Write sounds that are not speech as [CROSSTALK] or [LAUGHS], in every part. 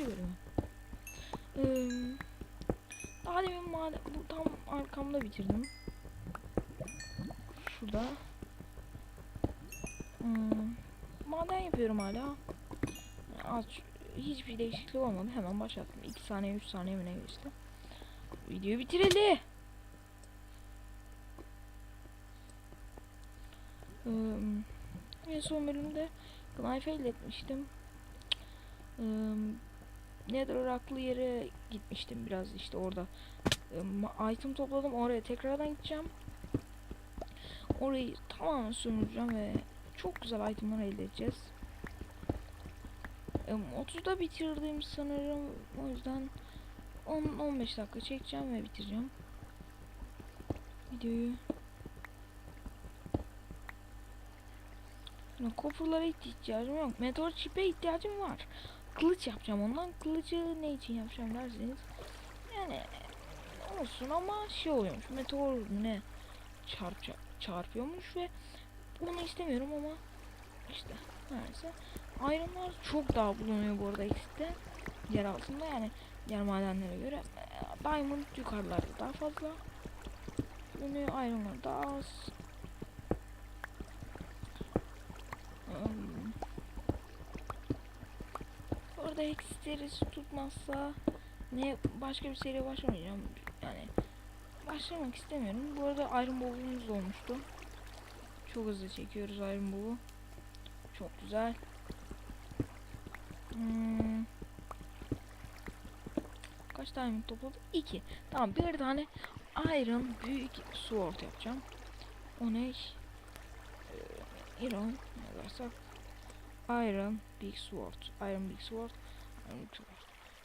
ikinci. Ee, daha demin maden, bu tam arkamda bitirdim. Şurada. Hmm, maden yapıyorum hala. Az, hiçbir değişiklik olmadı. Hemen başlattım. 2 saniye 3 saniye mi ne geçti. Video bitirildi. Ee, en son bölümde Knife elde etmiştim. Ee, Nether Rock'lı yere gitmiştim biraz işte orada. Ee, item topladım oraya tekrardan gideceğim. Orayı tamamen sömüreceğim ve çok güzel itemler elde edeceğiz. Ee, 30'da bitirdim sanırım. O yüzden 10-15 dakika çekeceğim ve bitireceğim. Videoyu. Şimdi hiç ihtiyacım yok. Meteor çipe ihtiyacım var. Kılıç yapacağım ondan. Kılıcı ne için yapacağım derseniz. Yani olsun ama şey oluyormuş. Meteor ne çarp, çarpıyormuş ve bunu istemiyorum ama işte neyse. Ironlar çok daha bulunuyor bu arada X'te. Yer altında yani diğer madenlere göre. Ee, Diamond yukarılarda daha fazla. Bulunuyor. Ironlar daha az. Orada Hex tutmazsa ne başka bir seriye başlamayacağım. Yani başlamak istemiyorum. Bu arada Iron Bowl'umuz da olmuştu. Çok hızlı çekiyoruz Iron Bowl'u. Çok güzel. Hmm. Kaç tane topladık? 2. Tamam bir tane Iron büyük sword yapacağım. O ne? Ee, Iron ne dersak? Iron Big Sword. Iron Big Sword.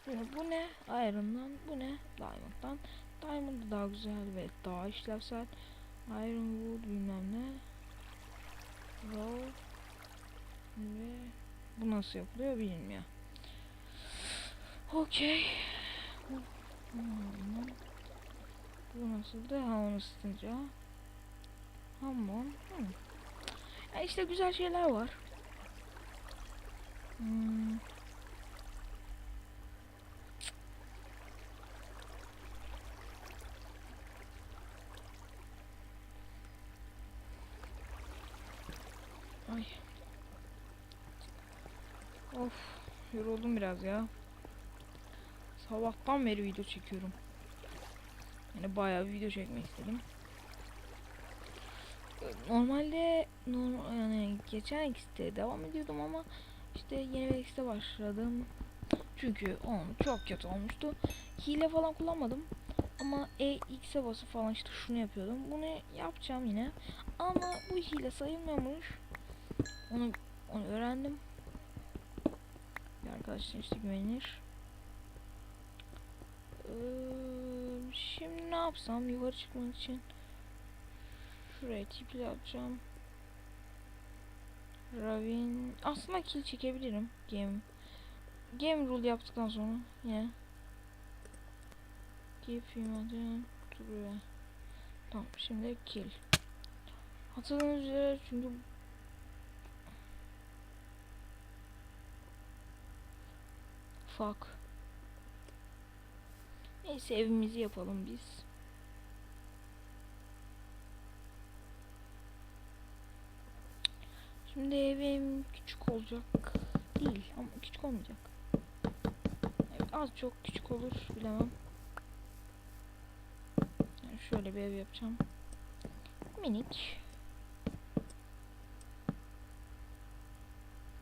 Bu ne? Iron'dan. Bu ne? Diamond'dan. Diamond daha güzel ve daha işlevsel. Iron Wood bilmem ne. Raw. Ve bu nasıl yapılıyor bilmiyorum. Okey. Bu nasıldı? Ha onu ısıtınca. Hamon. Hmm. Ya işte güzel şeyler var. Hmm. Ay. Of, yoruldum biraz ya. Sabahtan beri video çekiyorum. Yani bayağı bir video çekmek istedim. Normalde normal yani geçen X'te devam ediyordum ama işte yeni bir X'te başladım. Çünkü on çok kötü olmuştu. Hile falan kullanmadım. Ama E X'e basıp falan işte şunu yapıyordum. Bunu yapacağım yine. Ama bu hile sayılmıyormuş. Onu onu öğrendim. Arkadaşlar işte güvenilir. Ee, şimdi ne yapsam yukarı çıkmak için şuraya tipli yapacağım. Ravin aslında kill çekebilirim game game rule yaptıktan sonra yine Give him buraya. Tamam şimdi kill. Hatırladığınız üzere çünkü Fuck. Neyse evimizi yapalım biz. Şimdi evim küçük olacak. Değil ama küçük olmayacak. Evet, az çok küçük olur bilemem. Yani şöyle bir ev yapacağım. Minik.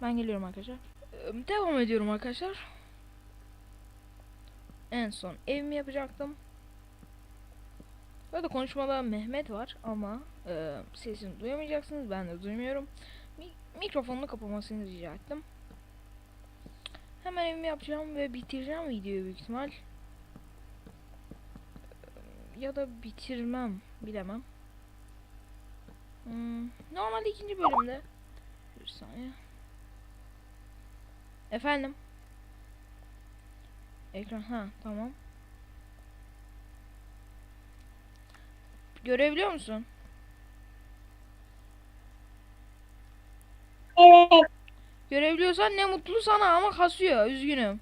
Ben geliyorum arkadaşlar. Ee, Devam ediyorum arkadaşlar. En son evimi yapacaktım. Burada konuşmada Mehmet var ama e, sesini duyamayacaksınız. Ben de duymuyorum. Mi mikrofonunu kapamasını rica ettim. Hemen evimi yapacağım ve bitireceğim videoyu büyük ihtimal. E, Ya da bitirmem. Bilemem. Hmm, normalde ikinci bölümde. Bir saniye. Efendim. Ekran ha tamam. Görebiliyor musun? Evet. Görebiliyorsan ne mutlu sana ama kasıyor. Üzgünüm.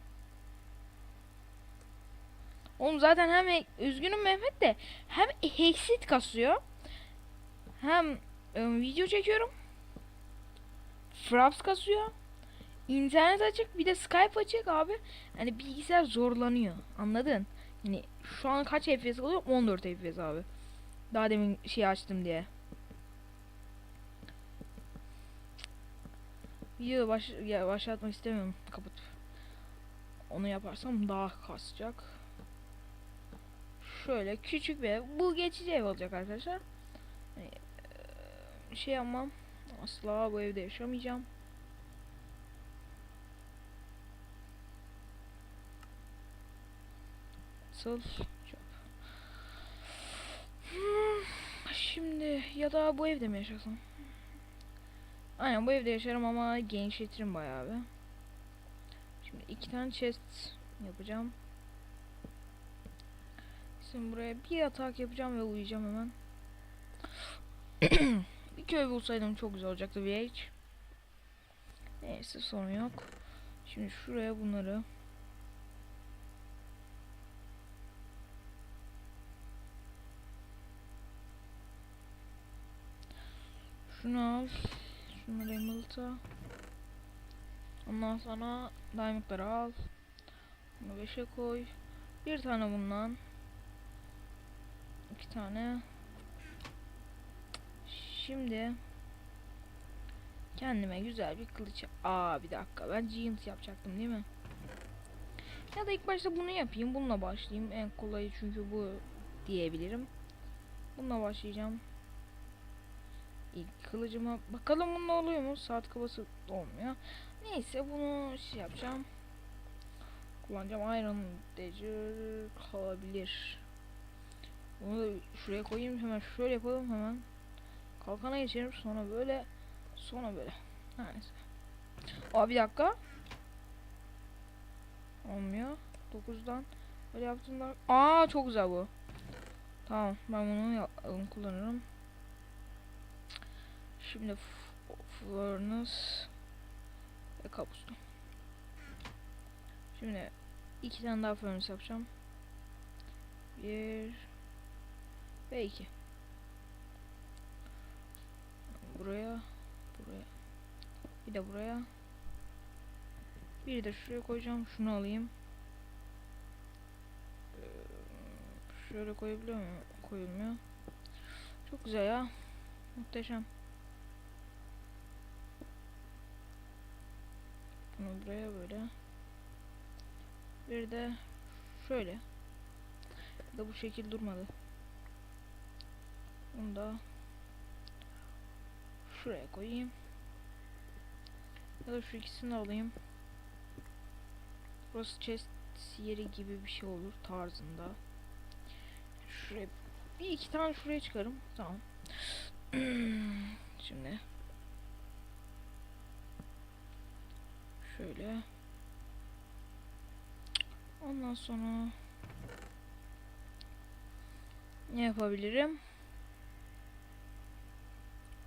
Oğlum zaten hem üzgünüm Mehmet de hem hexit kasıyor. Hem e, video çekiyorum. Fraps kasıyor. İnternet açık bir de Skype açık abi. Yani bilgisayar zorlanıyor. Anladın? Yani şu an kaç FPS alıyor? 14 FPS abi. Daha demin şey açtım diye. Video baş, ya başlatmak istemiyorum. Kapat. Onu yaparsam daha kasacak. Şöyle küçük bir bu geçici ev olacak arkadaşlar. Hani, eee, şey yapmam. Asla bu evde yaşamayacağım. Nasıl? Job. Şimdi ya da bu evde mi yaşasam? Aynen bu evde yaşarım ama genişletirim bayağı bir. Şimdi iki tane chest yapacağım. Şimdi buraya bir yatak yapacağım ve uyuyacağım hemen. [CLEARS THROAT] bir köy bulsaydım çok güzel olacaktı VH. Neyse sorun yok. Şimdi şuraya bunları Şunu al. Şunları emerald'a. Ondan sonra diamondları al. Bunu 5'e koy. Bir tane bundan. iki tane. Şimdi kendime güzel bir kılıç. Aa bir dakika ben giant yapacaktım değil mi? Ya da ilk başta bunu yapayım. Bununla başlayayım. En kolayı çünkü bu diyebilirim. Bununla başlayacağım. İlk kılıcıma bakalım bunun oluyor mu? Saat kafası olmuyor. Neyse bunu şey yapacağım. Kullanacağım Iron Dagger kalabilir. Bunu da şuraya koyayım hemen şöyle yapalım hemen. Kalkana geçelim sonra böyle sonra böyle. Neyse. Aa bir dakika. Olmuyor. 9'dan böyle yaptığımda Aa çok güzel bu. Tamam ben bunu kullanırım. Şimdi furnace ve kabuston. Şimdi iki tane daha furnace yapacağım. Bir ve iki. Buraya, buraya. Bir de buraya. Bir de şuraya koyacağım. Şunu alayım. Ee, Şöyle koyabiliyor muyum? Koyulmuyor. Çok güzel ya. Muhteşem. Bunu buraya böyle. Bir de şöyle. Da bu şekil durmadı. Bunu da şuraya koyayım. Ya da şu ikisini alayım. Burası chest yeri gibi bir şey olur tarzında. Şuraya bir iki tane şuraya çıkarım. Tamam. [CLEARS THROAT] Şimdi Şöyle. Ondan sonra ne yapabilirim?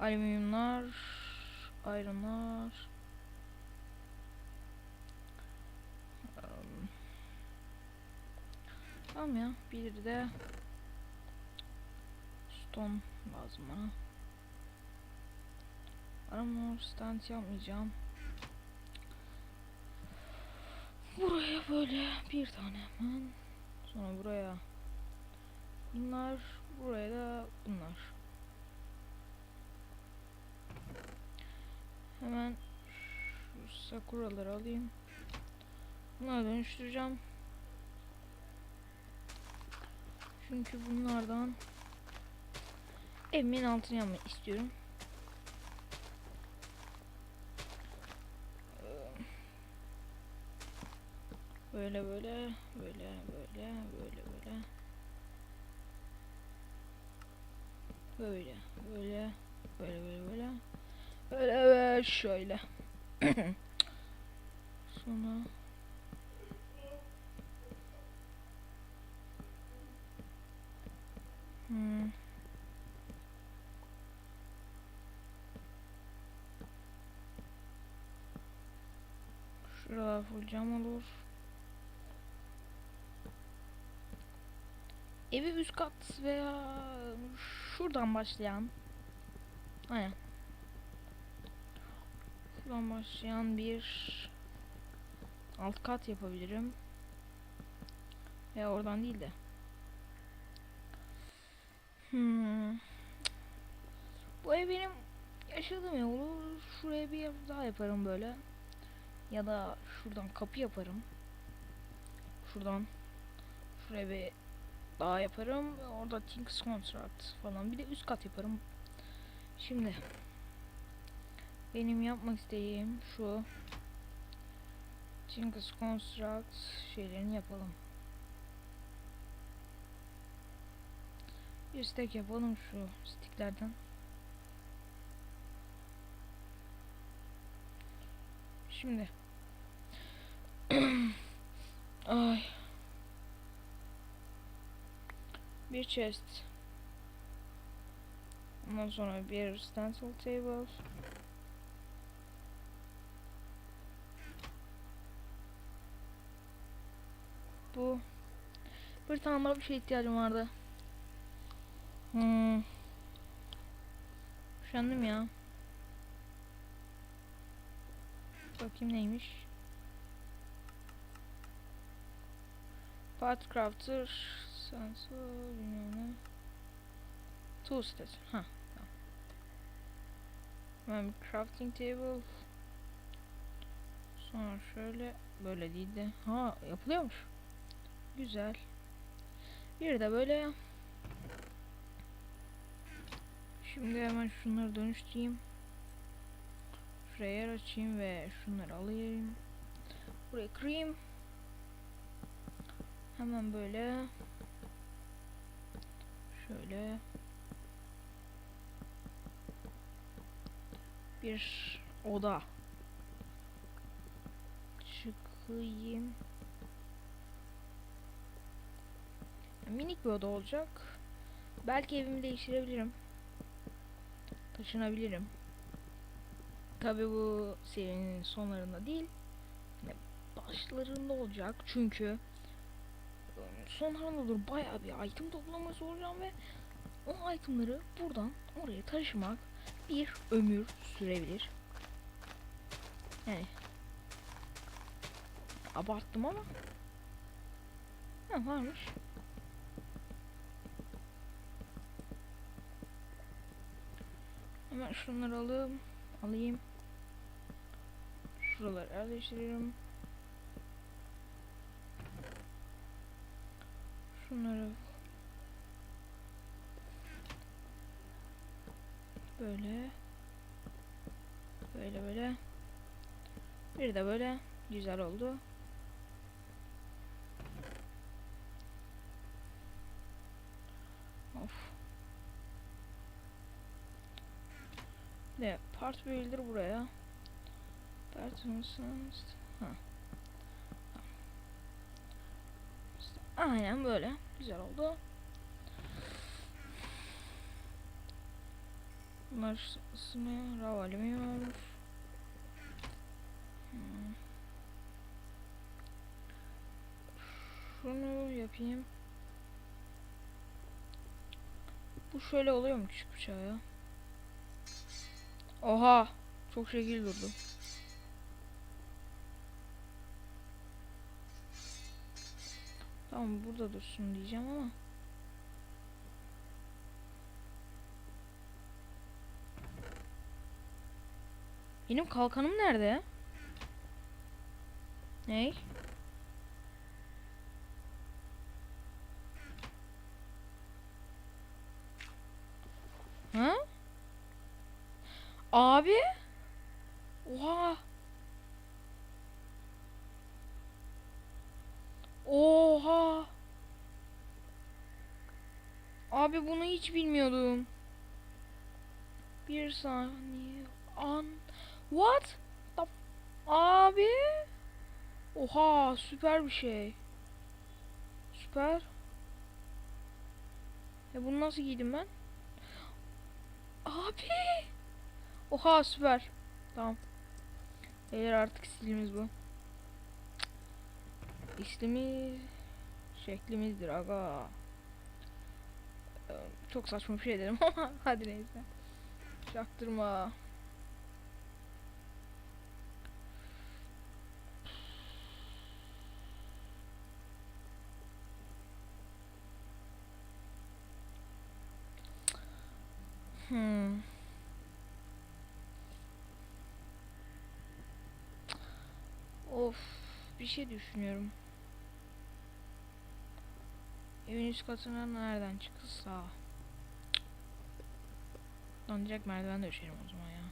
Alüminyumlar. Em, Tamam ya. Bir de stone lazım bana. Armor stand yapmayacağım. Buraya böyle bir tane hemen. Sonra buraya bunlar. Buraya da bunlar. Hemen şu sakuraları alayım. Bunları dönüştüreceğim. Çünkü bunlardan evimin altını yapmak istiyorum. Böyle böyle böyle böyle böyle böyle. Böyle böyle böyle böyle böyle. Böyle ve şöyle. [CLEARS THROAT] Sonra Hmm. Şuralar full cam olur. Evi üst kat veya şuradan başlayan. Aynen. Şuradan başlayan bir alt kat yapabilirim. Veya oradan değil de. Hmm. bu ev benim yaşadığım ev olur. Şuraya bir ev daha yaparım böyle. Ya da şuradan kapı yaparım. Şuradan. Şuraya bir daha yaparım. Orada Things Contract falan. Bir de üst kat yaparım. Şimdi benim yapmak istediğim şu Things Construct şeylerini yapalım. Bir stack yapalım şu sticklerden. Şimdi [CLEARS THROAT] Ay bir chest. Ondan sonra bir stencil table. Bu bir tane daha bir şey ihtiyacım vardı. Hmm. Üşendim ya. Bakayım neymiş. Part Crafter Sensor bilmem ne. Tool station. Ha. Tamam. Crafting table. Sonra şöyle böyle değil de. Ha yapılıyormuş. Güzel. Bir de böyle. Şimdi hemen şunları dönüştüreyim. Şuraya yer açayım ve şunları alayım. Buraya kırayım. Hemen böyle şöyle bir oda çıkayım. Minik bir oda olacak. Belki evimi değiştirebilirim. Taşınabilirim. Tabi bu serinin sonlarında değil. Başlarında olacak. Çünkü sonlarında dur bayağı bir item toplaması olacağım ve o itemları buradan oraya taşımak bir ömür sürebilir. Yani abarttım ama ha, varmış. Hemen şunları alayım. Alayım. Şuraları yerleştiririm. Şunları böyle böyle böyle bir de böyle güzel oldu. Of. Ne part builder buraya. Patterns ha. Aynen böyle. Güzel oldu. Bunlar ismi Rav Alüminyum olmuş. Hmm. Şunu yapayım. Bu şöyle oluyor mu küçük bıçağı ya? Oha! Çok şekil durdu. Tamam burada dursun diyeceğim ama. Benim kalkanım nerede? Ney? Ha? Abi? Oha! Oha! Abi bunu hiç bilmiyordum. Bir saniye. An What? Abi? Oha süper bir şey. Süper. E bunu nasıl giydim ben? Abi. Oha süper. Tamam. Beyler artık stilimiz bu. İsmimiz şeklimizdir aga. Çok saçma bir şey dedim [LAUGHS] ama hadi neyse. Çaktırma. Hmm. Of, bir şey düşünüyorum. Evin üst katına nereden çıkılsa? Lan direkt merdiven düşerim o zaman ya.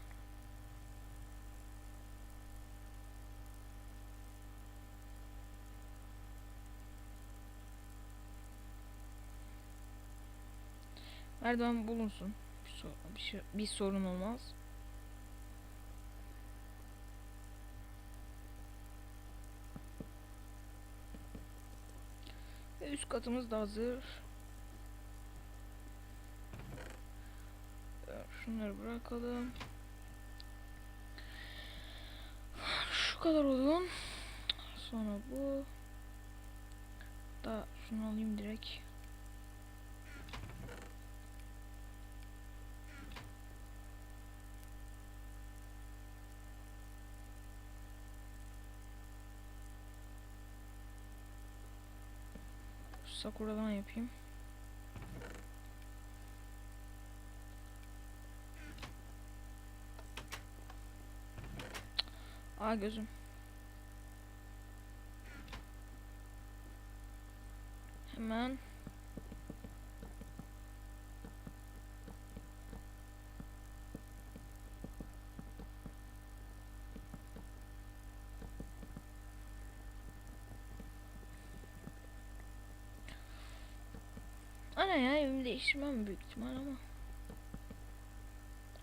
Merdiven bulunsun. Bir, sor- bir, şey, bir sorun olmaz. Üst katımız da hazır. Şunları bırakalım. Şu kadar odun. Sonra bu. Da şunu alayım direkt. Sakura'dan yapayım. Aa gözüm. Ana ya evimi değiştirmem büyük ihtimal ama.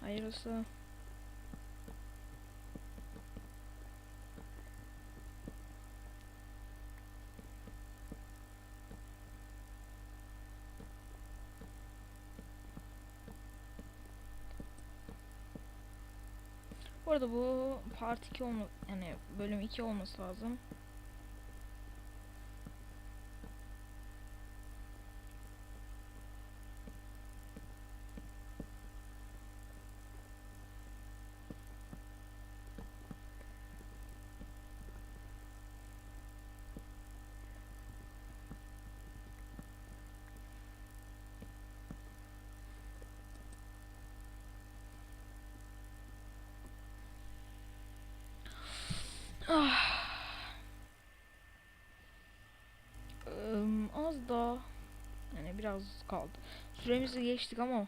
Hayırlısı. Bu arada bu part 2 olma yani bölüm 2 olması lazım. Im, az da yani biraz kaldı. Süremizi geçtik ama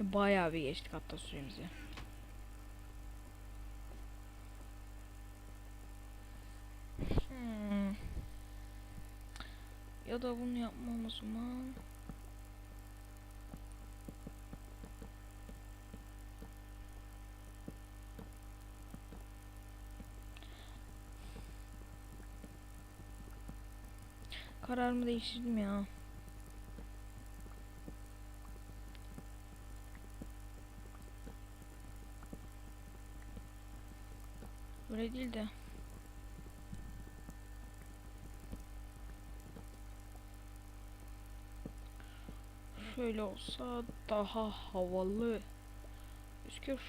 bayağı bir geçtik hatta süremizi. Hmm. Ya da bunu yapmam o Kararımı değiştirdim ya. Böyle değil de. Şöyle olsa daha havalı. Üzgür.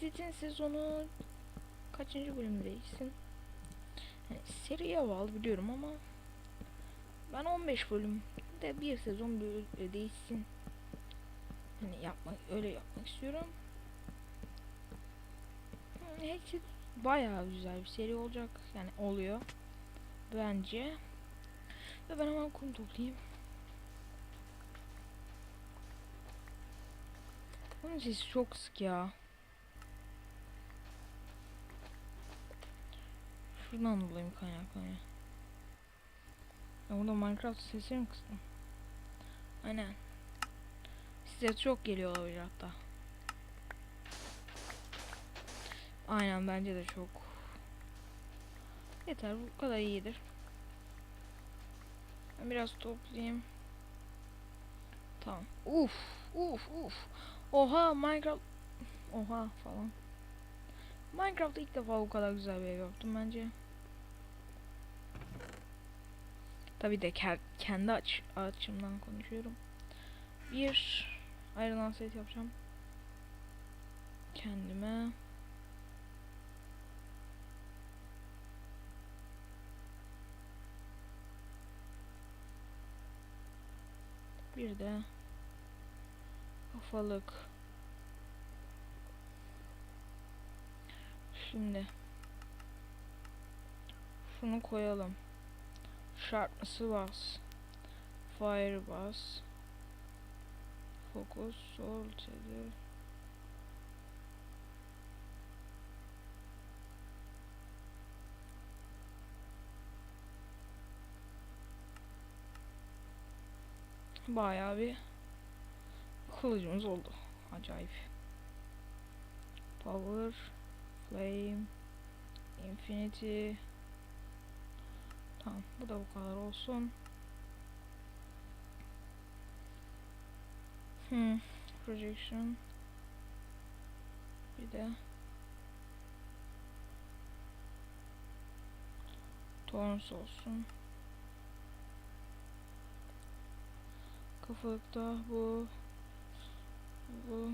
Hexit'in sezonu kaçıncı bölümdeysin? Yani seriye bağlı biliyorum ama ben 15 bölüm de bir sezon değişsin. Hani yapmak öyle yapmak istiyorum. Hmm, Hexit bayağı güzel bir seri olacak. Yani oluyor. Bence. Ve ben hemen kum toplayayım. Bunun sesi çok sık ya. Şuradan dolayı mı kaynaklanıyor? Ya burada Minecraft sesi mi kıstım? Aynen. Size çok geliyor olabilir hatta. Aynen bence de çok. Yeter bu kadar iyidir. Ben biraz toplayayım. Tamam. Uf, uf, uf. Oha Minecraft. Oha falan. Minecraft'ta ilk defa bu kadar güzel bir ev yaptım bence. Tabii de ke- kendi aç açımdan konuşuyorum. Bir ayrılan set yapacağım. Kendime. Bir de kafalık. Şimdi şunu koyalım. Sharpness'ı bas. Fire bas. Focus, Soul, Tether. Bayağı bir kılıcımız oldu. Acayip. Power, Flame, Infinity. Tamam bu da bu kadar olsun. Hmm, projection. Bir de Torrents olsun. Kafalıkta bu bu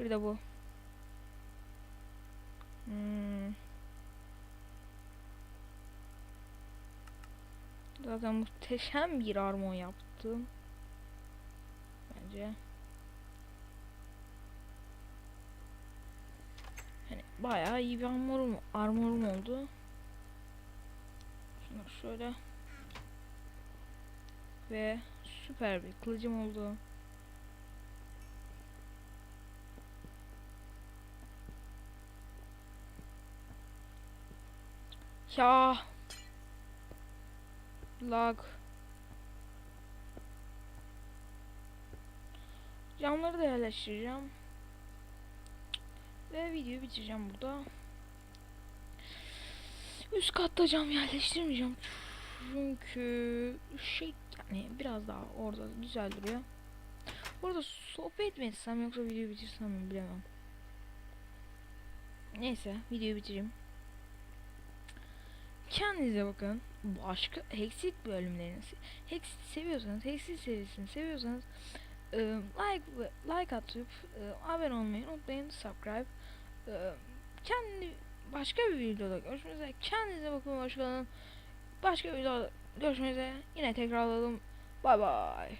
Bir de bu. Hmm. Zaten muhteşem bir armor yaptım. Bence. Hani bayağı iyi bir armorum, armorum oldu. Şunu şöyle. Ve süper bir kılıcım oldu. Ya. Lag. Camları da yerleştireceğim. Ve videoyu bitireceğim burada. Üst katta cam yerleştirmeyeceğim. Çünkü şey yani biraz daha orada güzel duruyor. Burada sohbet mi etsem yoksa videoyu bitirsem mi bilemem. Neyse videoyu bitireyim. Kendinize bakın. Başka Hexit bölümlerini Hexit seviyorsanız, Hexit serisini seviyorsanız e, like like atıp e, abone olmayı unutmayın. Subscribe. E, kendi başka bir videoda görüşmek üzere. Kendinize bakın hoşçakalın. Başka bir videoda görüşmek üzere. Yine tekrarladım. Bay bay.